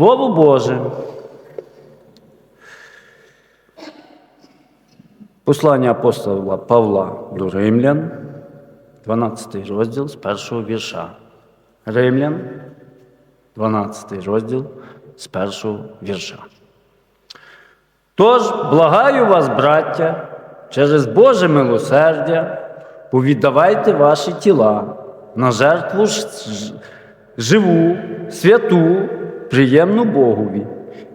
Слово Боже. Послання апостола Павла до Римлян, 12 розділ з першого вірша. Римлян, 12 розділ з першого вірша. Тож благаю вас, браття, через Боже милосердя, повіддавайте ваші тіла на жертву живу, святу, приємну Богові,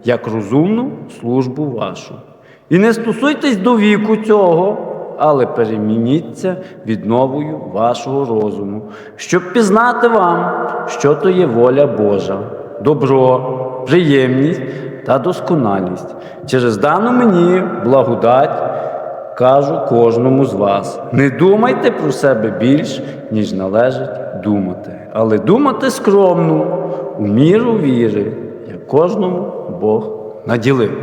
як розумну службу вашу. І не стосуйтесь до віку цього, але перемініться відновою вашого розуму, щоб пізнати вам, що то є воля Божа, добро, приємність та досконалість. Через дану мені благодать кажу кожному з вас: не думайте про себе більш, ніж належить думати, але думати скромно, у міру віри, як кожному Бог наділив.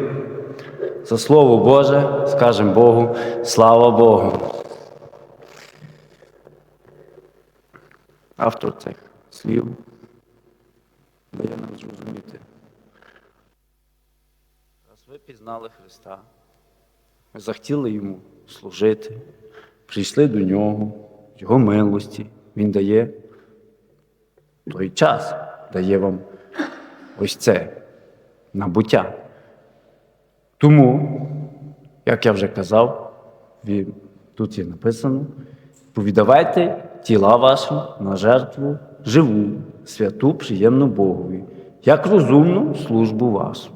За слово Боже, скажемо Богу, слава Богу. Автор цих слів дає нам зрозуміти. Раз ви пізнали Христа, ви захотіли йому служити, прийшли до нього, Його милості. Він дає той час, дає вам ось це набуття. Тому, як я вже казав, тут є написано: повідавайте тіла ваші на жертву живу, святу, приємну Богові, як розумну службу вашу.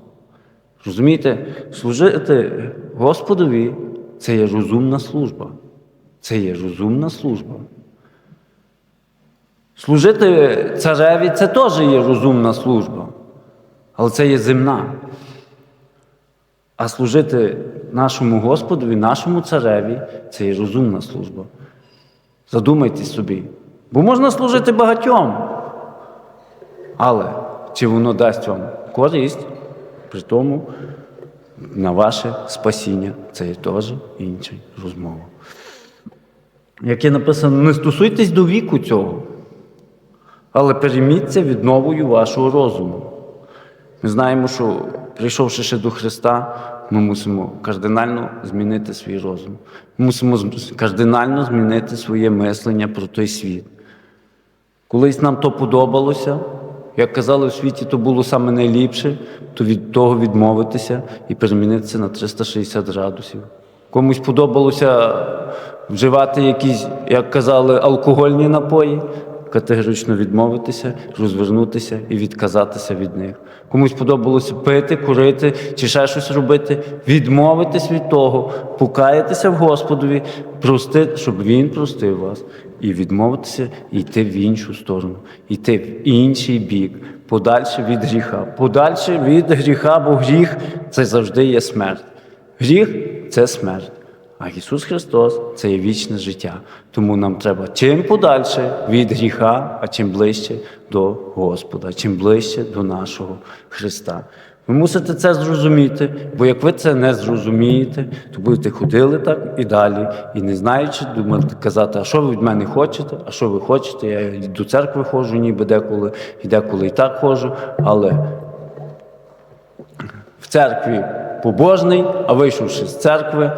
Розумієте, служити Господові це є розумна служба. Це є розумна служба. Служити цареві це теж є розумна служба, але це є земна. А служити нашому Господові, нашому цареві це є розумна служба. Задумайтесь собі. Бо можна служити багатьом. Але чи воно дасть вам користь, при тому на ваше спасіння це є теж інша розмова. Як є написано, не стосуйтесь до віку цього, але перейміться відновою вашого розуму. Ми знаємо, що прийшовши ще до Христа, ми мусимо кардинально змінити свій розум. Ми мусимо кардинально змінити своє мислення про той світ. Колись нам то подобалося, як казали в світі, то було саме найліпше, то від того відмовитися і перемінитися на 360 градусів. Комусь подобалося вживати якісь, як казали, алкогольні напої, категорично відмовитися, розвернутися і відказатися від них. Комусь подобалося пити, курити чи ще щось робити, відмовитись від того, покаятися в Господові, простити, щоб Він простив вас, і відмовитися і йти в іншу сторону, йти в інший бік, подальше від гріха, подальше від гріха, бо гріх це завжди є смерть. Гріх це смерть. А Ісус Христос це є вічне життя. Тому нам треба чим подальше від гріха, а чим ближче до Господа, чим ближче до нашого Христа. Ви мусите це зрозуміти, бо як ви це не зрозумієте, то будете ходили так і далі, і не знаючи, думати, казати, а що ви від мене хочете, а що ви хочете, я до церкви ходжу, ніби деколи, і деколи і так ходжу, але в церкві побожний, а вийшовши з церкви,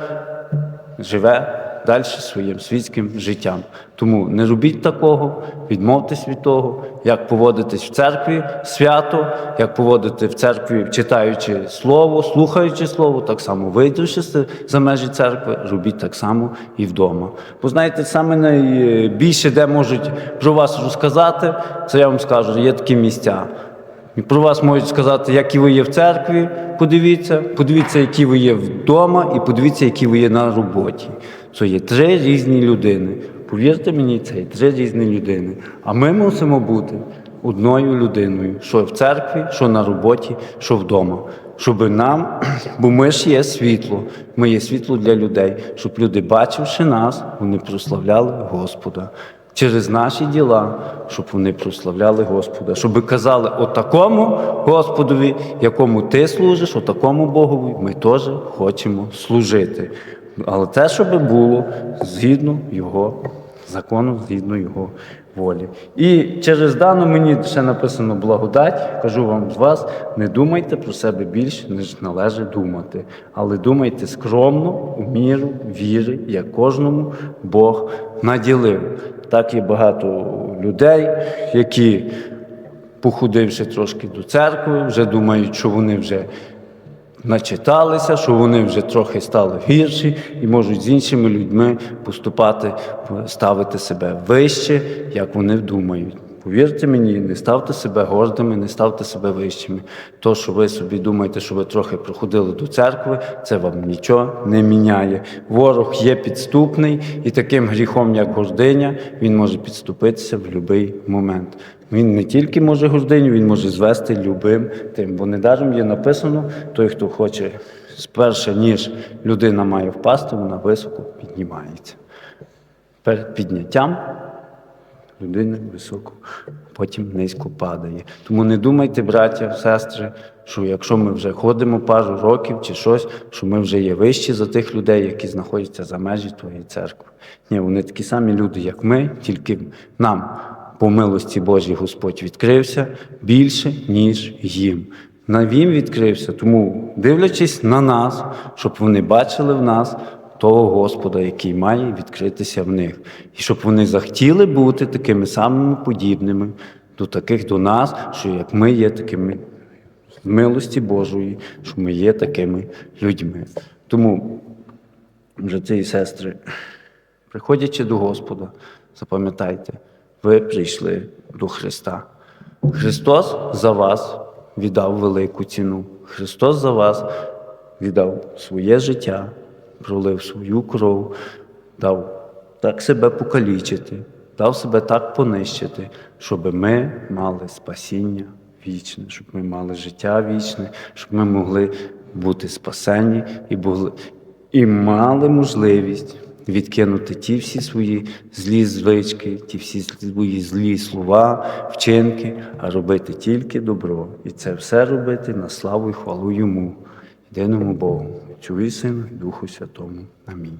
живе далі своїм світським життям. Тому не робіть такого, відмовтесь від того, як поводитись в церкві свято, як поводити в церкві, читаючи слово, слухаючи слово, так само вийдучи за межі церкви, робіть так само і вдома. Бо знаєте, саме найбільше, де можуть про вас розказати, це я вам скажу, є такі місця. І про вас можуть сказати, які ви є в церкві, подивіться, подивіться, які ви є вдома, і подивіться, які ви є на роботі. Це є три різні людини. Повірте мені, це є три різні людини. А ми мусимо бути одною людиною, що в церкві, що на роботі, що вдома. Щоб нам, бо ми ж є світло, ми є світло для людей, щоб люди, бачивши нас, вони прославляли Господа через наші діла, щоб вони прославляли Господа, щоб казали отакому Господові, якому ти служиш, отакому Богові, ми теж хочемо служити. Але те, щоб було згідно Його закону, згідно Його волі. І через дану мені ще написано благодать. Кажу вам з вас, не думайте про себе більше, ніж належить думати. Але думайте скромно, у міру, віри, як кожному Бог наділив. Так є багато людей, які, походивши трошки до церкви, вже думають, що вони вже начиталися, що вони вже трохи стали гірші і можуть з іншими людьми поступати, ставити себе вище, як вони думають. Повірте мені, не ставте себе гордими, не ставте себе вищими. То, що ви собі думаєте, що ви трохи проходили до церкви, це вам нічого не міняє. Ворог є підступний, і таким гріхом, як гординя, він може підступитися в будь-який момент. Він не тільки може гординю, він може звести любим тим. Бо недаром є написано, той, хто хоче сперше, ніж людина має впасти, вона високо піднімається. Перед підняттям людина високо, потім низько падає. Тому не думайте, браття, сестри, що якщо ми вже ходимо пару років чи щось, що ми вже є вищі за тих людей, які знаходяться за межі твоєї церкви. Ні, вони такі самі люди, як ми, тільки нам, по милості Божій, Господь відкрився більше, ніж їм. На він відкрився, тому дивлячись на нас, щоб вони бачили в нас того Господа, який має відкритися в них, і щоб вони захотіли бути такими самими подібними до таких до нас, що як ми є такими в милості Божої, що ми є такими людьми. Тому, брати і сестри, приходячи до Господа, запам'ятайте, ви прийшли до Христа. Христос за вас віддав велику ціну. Христос за вас віддав своє життя, пролив свою кров, дав так себе покалічити, дав себе так понищити, щоб ми мали спасіння вічне, щоб ми мали життя вічне, щоб ми могли бути спасені і, були, і мали можливість відкинути ті всі свої злі звички, ті всі свої злі слова, вчинки, а робити тільки добро. І це все робити на славу і хвалу йому, єдиному Богу, Отцю і Сину, Духу Святому. Амінь.